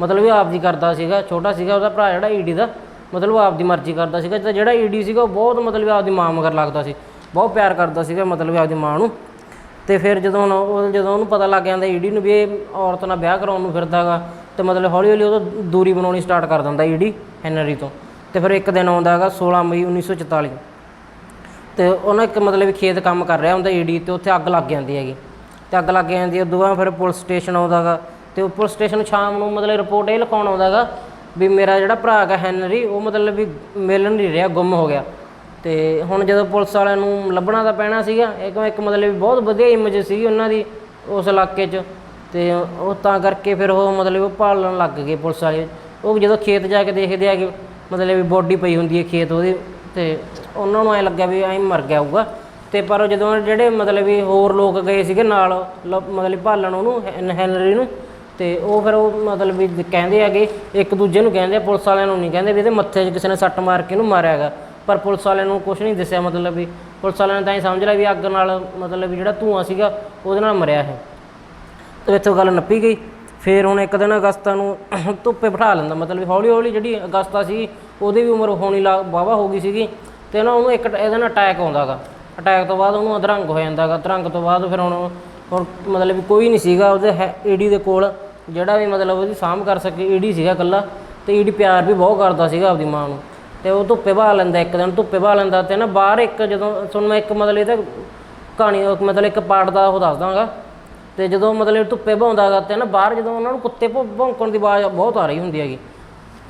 ਮਤਲਬ ਇਹ ਆਪਦੀ ਕਰਦਾ ਸੀਗਾ, ਛੋਟਾ ਸੀਗਾ ਉਹਦਾ ਭਰਾ ਜਿਹੜਾ ਈਡੀ ਦਾ, ਮਤਲਬ ਆਪਦੀ ਮਰਜ਼ੀ ਕਰਦਾ ਸੀਗਾ, ਤੇ ਜਿਹੜਾ ਈਡੀ ਸੀਗਾ, ਉਹ ਬਹੁਤ ਮਤਲਬ ਆਪਦੀ ਮਾਂ ਮਗਰ ਲੱਗਦਾ ਸੀ, ਬਹੁਤ ਪਿਆਰ ਕਰਦਾ ਸੀਗਾ ਮਤਲਬ ਆਪਦੀ ਮਾਂ ਨੂੰ ਤੇ ਫਿਰ ਜਦੋਂ ਹੁਣ ਉਹ ਜਦੋਂ ਉਹਨੂੰ ਪਤਾ ਲੱਗ ਜਾਂਦਾ ਈਡੀ ਨੂੰ ਵੀ ਇਹ ਔਰਤ ਨਾਲ ਵਿਆਹ ਕਰਾਉਣ ਨੂੰ ਫਿਰਦਾਗਾ, ਤੇ ਮਤਲਬ ਹੌਲੀ ਹੌਲੀ ਉਹ ਦੂਰੀ ਬਣਾਉਣੀ ਸਟਾਰਟ ਕਰ ਦਿੰਦਾ ਈਡੀ ਹੈਨਰੀ ਤੋਂ। ਤੇ ਫਿਰ ਇੱਕ ਦਿਨ ਆਉਂਦਾ ਹੈਗਾ 16 ਮਈ 1944 ਤੇ ਉਹਨਾਂ ਇੱਕ ਮਤਲਬ ਵੀ ਖੇਤ ਕੰਮ ਕਰ ਰਿਹਾ ਹੁੰਦਾ ਈਡੀ ਤੇ ਉੱਥੇ ਅੱਗ ਲੱਗ ਜਾਂਦੀ ਹੈਗੀ। ਤੇ ਅੱਗ ਲੱਗ ਜਾਂਦੀ ਹੈ ਉਦੋਂ ਫਿਰ ਪੁਲਿਸ ਸਟੇਸ਼ਨ ਆਉਂਦਾਗਾ। ਤੇ ਉਹ ਪੁਲਿਸ ਸਟੇਸ਼ਨ ਸ਼ਾਮ ਨੂੰ ਮਤਲਬ ਰਿਪੋਰਟ ਇਹ ਲਿਖਾਉਣ ਆਉਂਦਾਗਾ ਵੀ ਮੇਰਾ ਜਿਹੜਾ ਭਰਾ ਹੈਗਾ ਹੈਨਰੀ, ਉਹ ਮਤਲਬ ਵੀ ਮਿਲ ਨਹੀਂ ਰਿਹਾ, ਗੁੰਮ ਹੋ ਗਿਆ। ਤੇ ਹੁਣ ਜਦੋਂ ਪੁਲਿਸ ਵਾਲਿਆਂ ਨੂੰ ਲੱਭਣਾ ਤਾਂ ਪੈਣਾ ਸੀਗਾ ਇੱਕ ਇੱਕ ਮਤਲਬ ਬਹੁਤ ਵਧੀਆ ਇਮੇਜ ਸੀਗੀ ਉਹਨਾਂ ਦੀ ਉਸ ਇਲਾਕੇ 'ਚ ਤੇ ਉਹ ਤਾਂ ਕਰਕੇ ਫਿਰ ਉਹ ਮਤਲਬ ਉਹ ਭਾਲਣ ਲੱਗ ਗਏ ਪੁਲਿਸ ਵਾਲੇ। ਉਹ ਜਦੋਂ ਖੇਤ ਜਾ ਕੇ ਦੇਖਦੇ ਆ ਕਿ ਮਤਲਬ ਵੀ ਬੋਡੀ ਪਈ ਹੁੰਦੀ ਹੈ ਖੇਤ ਉਹਦੀ ਤੇ ਉਹਨਾਂ ਨੂੰ ਐ ਲੱਗਿਆ ਵੀ ਐਂ ਮਰ ਗਿਆ ਹੋਊਗਾ। ਤੇ ਪਰ ਜਦੋਂ ਜਿਹੜੇ ਮਤਲਬ ਵੀ ਹੋਰ ਲੋਕ ਗਏ ਸੀਗੇ ਨਾਲ, ਲ- ਮਤਲਬ ਭਾਲਣ ਉਹਨੂੰ ਹੈਨ- ਹੈਨਰੀ ਨੂੰ, ਤੇ ਉਹ ਫਿਰ ਉਹ ਮਤਲਬ ਵੀ ਕਹਿੰਦੇ ਹੈਗੇ, ਇੱਕ ਦੂਜੇ ਨੂੰ ਕਹਿੰਦੇ ਆ, ਪੁਲਿਸ ਵਾਲਿਆਂ ਨੂੰ ਨਹੀਂ ਕਹਿੰਦੇ ਵੀ ਇਹਦੇ ਮੱਥੇ 'ਚ ਕਿਸੇ ਨੇ ਸੱਟ ਮਾਰ ਕੇ ਇਹਨੂੰ ਮਾਰਿਆ ਹੈਗਾ। ਪਰ ਪੁਲਿਸ ਵਾਲਿਆਂ ਨੂੰ ਕੁਝ ਨਹੀਂ ਦੱਸਿਆ ਮਤਲਬ ਵੀ, ਪੁਲਿਸ ਵਾਲਿਆਂ ਨੇ ਤਾਂ ਇਹ ਸਮਝ ਲਿਆ ਵੀ ਅੱਗ ਨਾਲ ਮਤਲਬ ਵੀ ਜਿਹੜਾ ਧੂਆਂ ਸੀਗਾ ਉਹਦੇ ਨਾਲ ਮਰਿਆ ਹੈ ਤੇ ਇੱਥੋਂ ਗੱਲ ਨੱਪੀ ਗਈ, ਫਿਰ ਹੁਣ ਇੱਕ ਦਿਨ ਅਗਸਤਾ ਨੂੰ ਧੁੱਪੇ ਬਿਠਾ ਲੈਂਦਾ, ਮਤਲਬ ਵੀ ਹੌਲੀ ਹੌਲੀ ਜਿਹੜੀ ਅਗਸਤਾ ਸੀ, ਉਹਦੀ ਵੀ ਉਮਰ ਹੋਣੀ ਲਾ, ਵਾਹਵਾ ਹੋ ਗਈ ਸੀਗੀ, ਤੇ ਨਾ ਉਹਨੂੰ ਇੱਕ ਇਹਦੇ ਨਾਲ ਅਟੈਕ ਆਉਂਦਾਗਾ। ਅਟੈਕ ਤੋਂ ਬਾਅਦ ਉਹਨੂੰ ਅਧਰੰਗ ਹੋ ਜਾਂਦਾਗਾ, ਅਧਰੰਗ ਤੋਂ ਬਾਅਦ ਫਿਰ ਹੁਣ ਹੁਣ ਮਤਲਬ ਕੋਈ ਨਹੀਂ ਸੀਗਾ ਉਹਦੇ ਈਡੀ ਦੇ ਕੋਲ, ਜਿਹੜਾ ਵੀ ਮਤਲਬ ਉਹਦੀ ਸਾਂਭ ਕਰ ਸਕੇ ਈਡੀ ਸੀਗਾ ਇਕੱਲਾ, ਤੇ ਈਡੀ ਪਿਆਰ ਵੀ ਬਹੁਤ ਕਰਦਾ ਸੀਗਾ ਆਪਦੀ ਮਾਂ ਨੂੰ। ਤੇ ਉਹ ਧੁੱਪੇ ਬਾਹ ਲੈਂਦਾ ਇੱਕ ਦਿਨ, ਧੁੱਪੇ ਬਾਹ ਲੈਂਦਾ ਤੇ ਨਾ ਬਾਹਰ ਇੱਕ ਜਦੋਂ ਸੁਣ ਮੈਂ ਇੱਕ ਮਤਲਬ ਇਹਦਾ ਕਹਾਣੀ ਮਤਲਬ ਇੱਕ ਪਾਰਟ ਦਾ ਉਹ ਦੱਸ ਦਾਂਗਾ ਤੇ ਜਦੋਂ ਮਤਲਬ ਧੁੱਪੇ ਭਾਉਂਦਾ ਗਾ ਤੇ ਨਾ ਬਾਹਰ ਜਦੋਂ ਉਹਨਾਂ ਨੂੰ ਕੁੱਤੇ ਭੌਂ- ਭੌਂਕਣ ਦੀ ਆਵਾਜ਼ ਬਹੁਤ ਆ ਰਹੀ ਹੁੰਦੀ ਹੈਗੀ।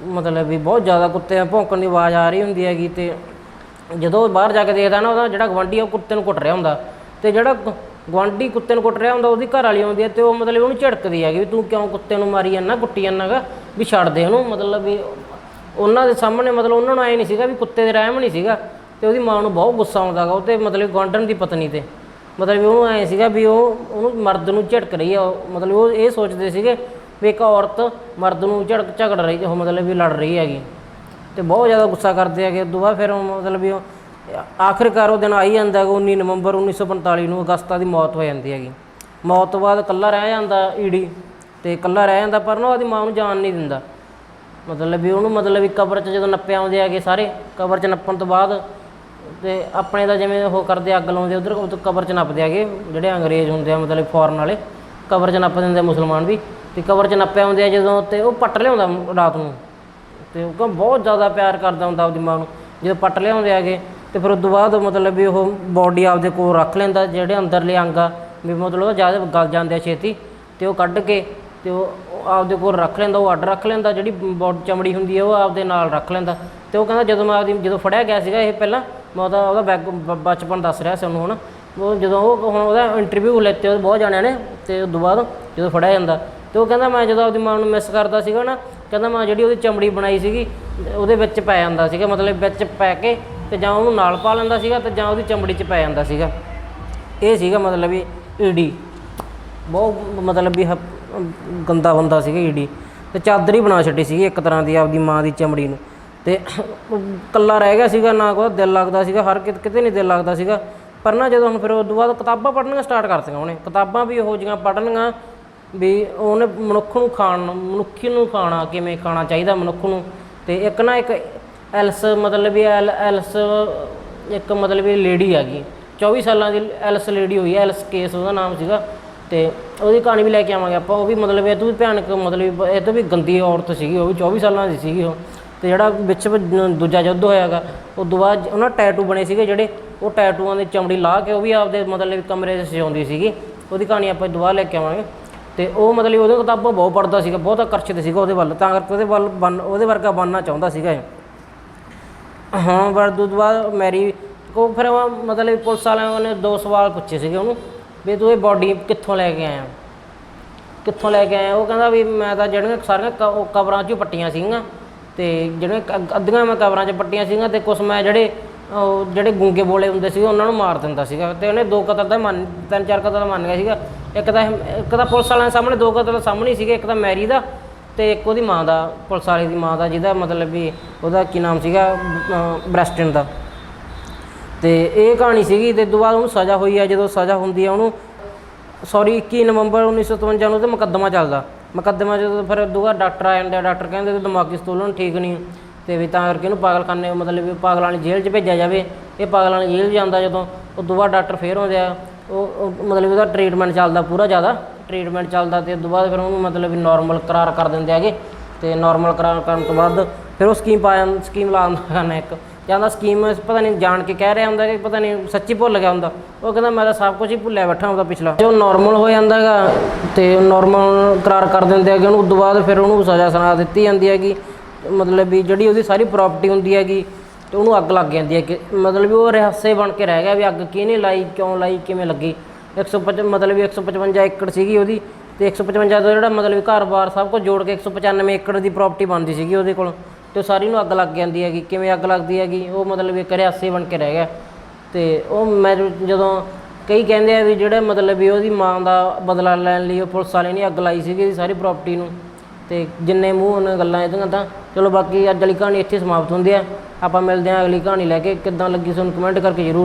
ਮਤਲਬ ਵੀ ਬਹੁਤ ਜ਼ਿਆਦਾ ਕੁੱਤੇ ਭੌਂਕਣ ਦੀ ਆਵਾਜ਼ ਆ ਰਹੀ ਹੁੰਦੀ ਹੈਗੀ ਤੇ ਜਦੋਂ ਬਾਹਰ ਜਾ ਕੇ ਦੇਖਦਾ ਨਾ ਉਹਦਾ ਜਿਹੜਾ ਗਵੰਡੀ ਉਹ ਕੁੱਤੇ ਨੂੰ ਕੁੱਟ ਰਿਹਾ ਹੁੰਦਾ। ਤੇ ਜਿਹੜਾ ਗਵੰਡੀ ਕੁੱਤੇ ਨੂੰ ਕੁੱਟ ਰਿਹਾ ਹੁੰਦਾ, ਉਹਦੀ ਘਰ ਵਾਲੀ ਆਉਂਦੀ ਹੈ ਤੇ ਉਹ ਮਤਲਬ ਉਹਨੂੰ ਝਿੜਕਦੀ ਹੈਗੀ ਵੀ ਤੂੰ ਕਿਉਂ ਕੁੱਤੇ ਨੂੰ ਮਾਰੀ ਜਾਂਦਾ, ਕੁੱਟੀ ਜਾਂਦਾਗਾ, ਵੀ ਛੱਡ ਦੇ ਉਹਨੂੰ। ਮਤਲਬ ਵੀ ਉਹਨਾਂ ਦੇ ਸਾਹਮਣੇ ਮਤਲਬ ਉਹਨਾਂ ਨੂੰ ਐ ਨਹੀਂ ਸੀਗਾ ਵੀ ਕੁੱਤੇ ਦੇ ਰਹਿਮ ਨਹੀਂ ਸੀਗਾ ਤੇ ਉਹਦੀ ਮਾਂ ਨੂੰ ਬਹੁਤ ਗੁੱਸਾ ਆਉਂਦਾਗਾ ਉਹ ਤੇ ਮਤਲਬ ਗਵਾਂਢਣ ਦੀ ਪਤਨੀ ਤੇ। ਮਤਲਬ ਵੀ ਉਹਨੂੰ ਐ ਸੀਗਾ ਵੀ ਉਹ, ਉਹਨੂੰ ਮਰਦ ਨੂੰ ਝਿੜਕ ਰਹੀ ਆ, ਉਹ- ਮਤਲਬ ਉਹ ਇਹ ਸੋਚਦੇ ਸੀਗੇ ਵੀ ਇੱਕ ਔਰਤ ਮਰਦ ਨੂੰ ਝੜਕ ਝਗੜ ਰਹੀ ਉਹ ਮਤਲਬ ਵੀ ਲੜ ਰਹੀ ਹੈਗੀ। ਤੇ ਬਹੁਤ ਜ਼ਿਆਦਾ ਗੁੱਸਾ ਕਰਦੇ ਹੈਗੇ, ਉਦੋਂ ਬਾਅਦ ਫਿਰ ਉਹ ਮਤਲਬ ਵੀ ਉਹ ਆਖਿਰਕਾਰ ਉਹ ਦਿਨ ਆਈ ਜਾਂਦਾ ਹੈਗਾ 19 ਨਵੰਬਰ 1945 ਨੂੰ ਅਗਸਤਾ ਦੀ ਮੌਤ ਹੋ ਜਾਂਦੀ ਹੈਗੀ। ਮੌਤ ਤੋਂ ਬਾਅਦ ਇਕੱਲਾ ਰਹਿ ਜਾਂਦਾ ਈੜੀ ਤੇ ਇਕੱਲਾ ਰਹਿ ਜਾਂਦਾ ਪਰ ਨਾ ਉਹਦੀ ਮਾਂ ਨੂੰ ਜਾਣ ਨਹੀਂ ਦਿੰਦਾ। ਮਤਲਬ ਵੀ ਉਹਨੂੰ ਮਤਲਬ ਵੀ ਕਬਰ 'ਚ ਜਦੋਂ ਨੱਪੇ ਆਉਂਦੇ ਹੈਗੇ ਸਾਰੇ, ਕਬਰ 'ਚ ਨੱਪਣ ਤੋਂ ਬਾਅਦ ਤੇ ਆਪਣੇ ਦਾ ਜਿਵੇਂ ਉਹ ਕਰਦੇ ਅੱਗ ਲਾਉਂਦੇ ਉਧਰ ਕਬਰ 'ਚ ਨੱਪਦੇ ਹੈਗੇ, ਜਿਹੜੇ ਅੰਗਰੇਜ਼ ਹੁੰਦੇ ਆ ਮਤਲਬ ਫੋਰਨ ਵਾਲੇ, ਕਬਰ 'ਚ ਨੱਪ ਦਿੰਦੇ ਆ ਮੁਸਲਮਾਨ ਵੀ, ਤੇ ਕਬਰ 'ਚ ਨੱਪੇ ਆਉਂਦੇ ਆ ਜਦੋਂ ਤੇ ਉਹ ਪੱਟ ਲਿਆਉਂਦਾ ਰਾਤ ਨੂੰ, ਤੇ ਉਹ ਕਹਿੰਦਾ ਬਹੁਤ ਜ਼ਿਆਦਾ ਪਿਆਰ ਕਰਦਾ ਹੁੰਦਾ ਆਪਦੀ ਮਾਂ ਨੂੰ, ਜਦੋਂ ਪੱਟ ਲਿਆਉਂਦੇ ਹੈਗੇ, ਤੇ ਫਿਰ ਉਸ ਤੋਂ ਬਾਅਦ ਮਤਲਬ ਵੀ ਉਹ ਬੋਡੀ ਆਪਦੇ ਕੋਲ ਰੱਖ ਲੈਂਦਾ, ਜਿਹੜੇ ਅੰਦਰਲੇ ਅੰਗ ਆ, ਵੀ ਮਤਲਬ ਉਹ ਜ਼ਿਆਦਾ ਗਲ ਜਾਂਦੇ ਆ ਛੇਤੀ, ਤੇ ਉਹ ਕੱਢ ਕੇ ਤੇ ਉਹ ਆਪਦੇ ਕੋਲ ਰੱਖ ਲੈਂਦਾ, ਉਹ ਅੱਡ ਰੱਖ ਲੈਂਦਾ, ਜਿਹੜੀ ਬੋਡ ਚਮੜੀ ਹੁੰਦੀ ਹੈ ਉਹ ਆਪਦੇ ਨਾਲ ਰੱਖ ਲੈਂਦਾ। ਤੇ ਉਹ ਕਹਿੰਦਾ ਜਦੋਂ ਮੈਂ ਆਪਦੀ, ਜਦੋਂ ਫੜਿਆ ਗਿਆ ਸੀਗਾ ਇਹ ਪਹਿਲਾਂ, ਮੈਂ ਉਹਦਾ ਉਹਦਾ ਬੈਗ ਬਚਪਨ ਦੱਸ ਰਿਹਾ ਸੀ ਉਹਨੂੰ ਹੁਣ। ਉਹ ਜਦੋਂ ਉਹ, ਹੁਣ ਉਹਦਾ ਇੰਟਰਵਿਊ ਲੈਤੇ ਉਹ ਬਹੁਤ ਜਾਣਿਆਂ ਨੇ, ਤੇ ਉਸ ਤੋਂ ਬਾਅਦ ਜਦੋਂ ਫੜਿਆ ਜਾਂਦਾ। ਤੇ ਉਹ ਕਹਿੰਦਾ ਮੈਂ ਜਦੋਂ ਆਪਦੀ ਮਾਂ ਨੂੰ ਮਿਸ ਕਰਦਾ ਸੀਗਾ ਨਾ, ਕਹਿੰਦਾ ਮੈਂ ਜਿਹੜੀ ਉਹਦੀ ਚਮੜੀ ਬਣਾਈ ਸੀਗੀ, ਉਹਦੇ ਵਿੱਚ ਪੈ ਜਾਂਦਾ ਸੀਗਾ, ਮਤਲਬ ਵਿੱਚ ਪੈ ਕੇ ਤੇ ਜਾਂ ਉਹਨੂੰ ਨਾਲ ਪਾ ਲੈਂਦਾ ਸੀਗਾ ਤੇ ਜਾਂ ਉਹਦੀ ਚਮੜੀ 'ਚ ਪੈ ਜਾਂਦਾ ਸੀਗਾ। ਇਹ ਸੀਗਾ ਮਤਲਬ ਵੀ ਈਡੀ ਬਹੁਤ ਮਤਲਬ ਵੀ ਹ- ਗੰਦਾ ਬੰਦਾ ਸੀਗਾ ਈਡੀ ਤੇ ਚਾਦਰ ਹੀ ਬਣਾ ਛੱਡੀ ਸੀਗੀ ਇੱਕ ਤਰ੍ਹਾਂ ਦੀ ਆਪਦੀ ਮਾਂ ਦੀ ਚਮੜੀ ਨੂੰ। ਤੇ ਉਹ ਕੱਲਾ ਰਹਿ ਗਿਆ ਸੀਗਾ, ਨਾ ਕੋਈ ਦਿਲ ਲੱਗਦਾ ਸੀਗਾ, ਹਰ ਕਿਤੇ ਕਿਤੇ ਨਹੀਂ ਦਿਲ ਲੱਗਦਾ ਸੀਗਾ। ਪਰ ਨਾ ਜਦੋਂ ਹੁਣ ਫਿਰ ਉਸ ਤੋਂ ਬਾਅਦ ਕਿਤਾਬਾਂ ਪੜ੍ਹਨੀਆਂ ਸਟਾਰਟ ਕਰਤੀਆਂ ਉਹਨੇ। ਕਿਤਾਬਾਂ ਵੀ ਇਹੋ ਜਿਹੀਆਂ ਪੜ੍ਹਨੀਆਂ ਵੀ ਉਹਨੇ ਮਨੁੱਖ ਨੂੰ ਖਾਣ ਮਨੁੱਖੀ ਨੂੰ ਖਾਣਾ ਕਿਵੇਂ ਖਾਣਾ ਚਾਹੀਦਾ ਮਨੁੱਖ ਨੂੰ। ਤੇ ਇੱਕ ਨਾ ਇੱਕ ਐਲਸ ਮਤਲਬ ਵੀ ਐਲ ਐਲਸ ਇੱਕ ਮਤਲਬ ਵੀ ਲੇਡੀ ਹੈਗੀ। 24 ਸਾਲਾਂ ਦੀ ਐਲਸ ਲੇਡੀ ਹੋਈ ਹੈ ਐਲਸ ਕੇਸ ਉਹਦਾ ਨਾਮ ਸੀਗਾ। ਤੇ ਉਹਦੀ ਕਹਾਣੀ ਵੀ ਲੈ ਕੇ ਆਵਾਂਗੇ ਆਪਾਂ, ਉਹ ਵੀ ਮਤਲਬ ਇਹ ਤੋਂ ਵੀ ਭਿਆਨਕ ਮਤਲਬ ਇਹ ਤੋਂ ਵੀ ਗੰਦੀ ਔਰਤ ਸੀਗੀ, ਉਹ ਵੀ 24 ਸਾਲਾਂ ਦੀ ਸੀਗੀ ਉਹ। ਤੇ ਜਿਹੜਾ ਵਿੱਚ ਦੂਜਾ ਯੁੱਧ ਹੋਇਆਗਾ ਉਸ ਤੋਂ ਬਾਅਦ ਉਹਨਾਂ ਟੈਟੂ ਬਣੇ ਸੀਗੇ ਜਿਹੜੇ, ਉਹ ਟੈਟੂਆਂ ਦੀ ਚਮੜੀ ਲਾ ਕੇ ਉਹ ਵੀ ਆਪਦੇ ਮਤਲਬ ਕਮਰੇ 'ਚ ਸਜਾਉਂਦੀ ਸੀਗੀ। ਉਹਦੀ ਕਹਾਣੀ ਆਪਾਂ ਦੁਬਾਰਾ ਲੈ ਕੇ ਆਵਾਂਗੇ। ਤੇ ਉਹ ਮਤਲਬ ਉਹਦੇ ਕਿਤਾਬਾਂ ਬਹੁਤ ਪੜ੍ਹਦਾ ਸੀਗਾ, ਬਹੁਤ ਆਕਰਸ਼ਿਤ ਸੀਗਾ ਉਹਦੇ ਵੱਲ, ਤਾਂ ਕਰਕੇ ਉਹਦੇ ਵੱਲ ਬਣ, ਉਹਦੇ ਵਰਗਾ ਬਣਨਾ ਚਾਹੁੰਦਾ ਸੀਗਾ ਇਹ। ਹਾਂ, ਪਰ ਤੋਂ ਬਾਅਦ ਮੈਰੀ ਕੋ ਫਿਰ ਉਹ ਮਤਲਬ ਪੁਲਿਸ ਵਾਲਿਆਂ ਨੇ ਦੋ ਸਵਾਲ ਪੁੱਛੇ ਸੀਗੇ ਉਹਨੂੰ। ਵੀ ਤੂੰ ਇਹ ਬਾਡੀ ਕਿੱਥੋਂ ਲੈ ਕੇ ਆਇਆ? ਕਿੱਥੋਂ ਲੈ ਕੇ ਆਇਆ? ਉਹ ਕਹਿੰਦਾ ਵੀ ਮੈਂ ਤਾਂ ਜਿਹੜੀਆਂ ਸਾਰੀਆਂ ਕ- ਉਹ ਕਬਰਾਂ 'ਚੋਂ ਪੱਟੀਆਂ ਸੀਗੀਆਂ ਤੇ ਜਿਹੜੀਆਂ ਅੱਧੀਆਂ ਮੈਂ ਕਬਰਾਂ 'ਚ ਪੱਟੀਆਂ ਸੀਗੀਆਂ ਤੇ ਕੁਛ ਮੈਂ ਜਿਹੜੇ ਜਿਹੜੇ ਗੂੰਗੇ ਬੋਲੇ ਹੁੰਦੇ ਸੀ ਉਹਨਾਂ ਨੂੰ ਮਾਰ ਦਿੰਦਾ ਸੀਗਾ ਤੇ ਉਹਨੇ ਦੋ ਕਤਲ ਦਾ ਮੰਨ, ਤਿੰਨ ਚਾਰ ਕਤਲ ਮੰਨ ਗਿਆ ਸੀਗਾ। ਇੱਕ ਤਾਂ ਇਹ- ਇੱਕ ਤਾਂ ਪੁਲਿਸ ਵਾਲਿਆਂ ਦੇ ਸਾਹਮਣੇ ਦੋ ਕਤਲ ਸਾਹਮਣੇ ਸੀਗੇ, ਇੱਕ ਤਾਂ ਮੈਰੀ ਦਾ ਤੇ ਇੱਕ ਉਹਦੀ ਮਾਂ ਦਾ, ਪੁਲਿਸ ਵਾਲੇ ਦੀ ਮਾਂ ਦਾ ਜਿਹਦਾ ਮਤਲਬ ਵੀ ਉਹਦਾ ਕੀ ਨਾਮ ਸੀਗਾ ਬ੍ਰੈਸਟਨ ਦਾ। ਤੇ ਇਹ ਕਹਾਣੀ ਸੀਗੀ ਤੇ ਤੋਂ ਬਾਅਦ ਉਹਨੂੰ ਸਜ਼ਾ ਹੋਈ ਆ, ਜਦੋਂ ਸਜ਼ਾ ਹੁੰਦੀ ਆ ਉਹਨੂੰ ਸੌਰੀ 21 ਨਵੰਬਰ 1957 ਨੂੰ ਤੇ ਮੁਕੱਦਮਾ ਚੱਲਦਾ। ਮੁਕੱਦਮਾ ਜਦੋਂ ਫਿਰ ਦੂਆ ਡਾਕਟਰ ਆ ਜਾਂਦੇ ਆ, ਡਾਕਟਰ ਕਹਿੰਦੇ ਤੇ ਦਿਮਾਗੀ ਸੰਤੁਲਨ ਠੀਕ ਨਹੀਂ, ਤੇ ਵੀ ਤਾਂ ਕਰਕੇ ਇਹਨੂੰ ਪਾਗਲਖਾਨੇ ਮਤਲਬ ਵੀ ਪਾਗਲਾਂ ਵਾਲੀ ਜੇਲ੍ਹ 'ਚ ਭੇਜਿਆ ਜਾਵੇ। ਇਹ ਪਾਗਲਾਂ ਵਾਲੀ ਜੇਲ੍ਹ ਜਾਂਦਾ ਜਦੋਂ ਉਹ ਦੂਆ ਡਾਕਟਰ ਫੇਰ ਆਉਂਦੇ ਆ, ਉਹ ਮਤਲਬ ਉਹਦਾ ਟ੍ਰੀਟਮੈਂਟ ਚੱਲਦਾ ਪੂਰਾ ਜ਼ਿਆਦਾ। ਟ੍ਰੀਟਮੈਂਟ ਚੱਲਦਾ ਤੇ ਉਦੋਂ ਬਾਅਦ ਫਿਰ ਉਹਨੂੰ ਮਤਲਬ ਵੀ ਨਾਰਮਲ ਕਰਾਰ ਕਰ ਦਿੰਦੇ ਹੈਗੇ। ਤੇ ਨਾਰਮਲ ਕਰਾਰ ਕਰਨ ਤੋਂ ਬਾਅਦ ਫਿਰ ਉਹ ਸਕੀਮ ਪਾ ਸਕੀਮ ਲਾ ਦਿੰਦਾ ਨਾ ਇੱਕ ਜਾਂਦਾ ਸਕੀਮ ਪਤਾ ਨਹੀਂ ਜਾਣ ਕੇ ਕਹਿ ਰਿਹਾ ਹੁੰਦਾ ਕਿ ਪਤਾ ਨਹੀਂ ਸੱਚੀ ਭੁੱਲ ਗਿਆ ਹੁੰਦਾ। ਉਹ ਕਹਿੰਦਾ ਮੈਂ ਤਾਂ ਸਭ ਕੁਝ ਹੀ ਭੁੱਲਿਆ ਬੈਠਾ ਹੁੰਦਾ ਪਿਛਲਾ। ਜੋ ਨਾਰਮਲ ਹੋ ਜਾਂਦਾ ਹੈਗਾ ਤੇ ਨਾਰਮਲ ਕਰਾਰ ਕਰ ਦਿੰਦੇ ਹੈਗੇ, ਉਹਨੂੰ ਉਦੋਂ ਬਾਅਦ ਫਿਰ ਉਹਨੂੰ ਸਜ਼ਾ ਸੁਣਾ ਦਿੱਤੀ ਜਾਂਦੀ ਹੈਗੀ। ਮਤਲਬ ਵੀ ਜਿਹੜੀ ਉਹਦੀ ਸਾਰੀ ਪ੍ਰਾਪਰਟੀ ਹੁੰਦੀ ਹੈਗੀ ਤੇ ਉਹਨੂੰ ਅੱਗ ਲੱਗ ਜਾਂਦੀ ਹੈ ਕਿ ਮਤਲਬ ਵੀ ਉਹ ਰਹੱਸੇ ਬਣ ਕੇ ਰਹਿ ਗਿਆ ਵੀ ਅੱਗ ਕਿਹਨੇ ਲਾਈ, ਕਿਉਂ ਲਾਈ, ਕਿਵੇਂ ਲੱਗੀ। 155 ਮਤਲਬ ਵੀ 155 ਏਕੜ ਸੀਗੀ ਉਹਦੀ ਤੇ 155 ਦਾ ਜਿਹੜਾ ਮਤਲਬ ਘਰ-ਬਾਰ ਸਭ ਕੁਝ ਜੋੜ ਕੇ 195 ਏਕੜ ਦੀ ਪ੍ਰਾਪਰਟੀ ਬਣਦੀ ਸੀਗੀ ਉਹਦੇ ਕੋਲ। ਤੇ ਉਹ ਸਾਰੀ ਨੂੰ ਅੱਗ ਲੱਗ ਜਾਂਦੀ ਹੈਗੀ। ਕਿਵੇਂ ਅੱਗ ਲੱਗਦੀ ਹੈਗੀ? ਉਹ ਮਤਲਬ ਇੱਕ ਰਹੱਸੇ ਬਣ ਕੇ ਰਹਿ ਗਿਆ। ਤੇ ਉਹ ਮੈਂ ਜਦੋਂ ਕਈ ਕਹਿੰਦੇ ਆ ਵੀ ਜਿਹੜੇ ਮਤਲਬ ਵੀ ਉਹਦੀ ਮਾਂ ਦਾ ਬਦਲਾ ਲੈਣ ਲਈ ਉਹ ਪੁਲਿਸ ਵਾਲੇ ਨੇ ਅੱਗ ਲਾਈ ਸੀਗੀ ਸਾਰੀ ਪ੍ਰਾਪਰਟੀ ਨੂੰ। ਤੇ ਜਿੰਨੇ ਮੂੰਹ ਉਹਨਾਂ ਗੱਲਾਂ ਇਹਦੀਆਂ ਤਾਂ ਚਲੋ ਬਾਕੀ ਅੱਜ ਵਾਲੀ ਕਹਾਣੀ ਇੱਥੇ ਸਮਾਪਤ ਹੁੰਦੀ ਹੈ ਆਪਾਂ ਮਿਲਦੇ ਹਾਂ ਅਗਲੀ ਕਹਾਣੀ ਲੈ ਕੇ। ਕਿੱਦਾਂ ਲੱਗੀ ਤੁਹਾਨੂੰ ਕਮੈਂਟ ਕਰਕੇ ਜ਼ਰੂਰ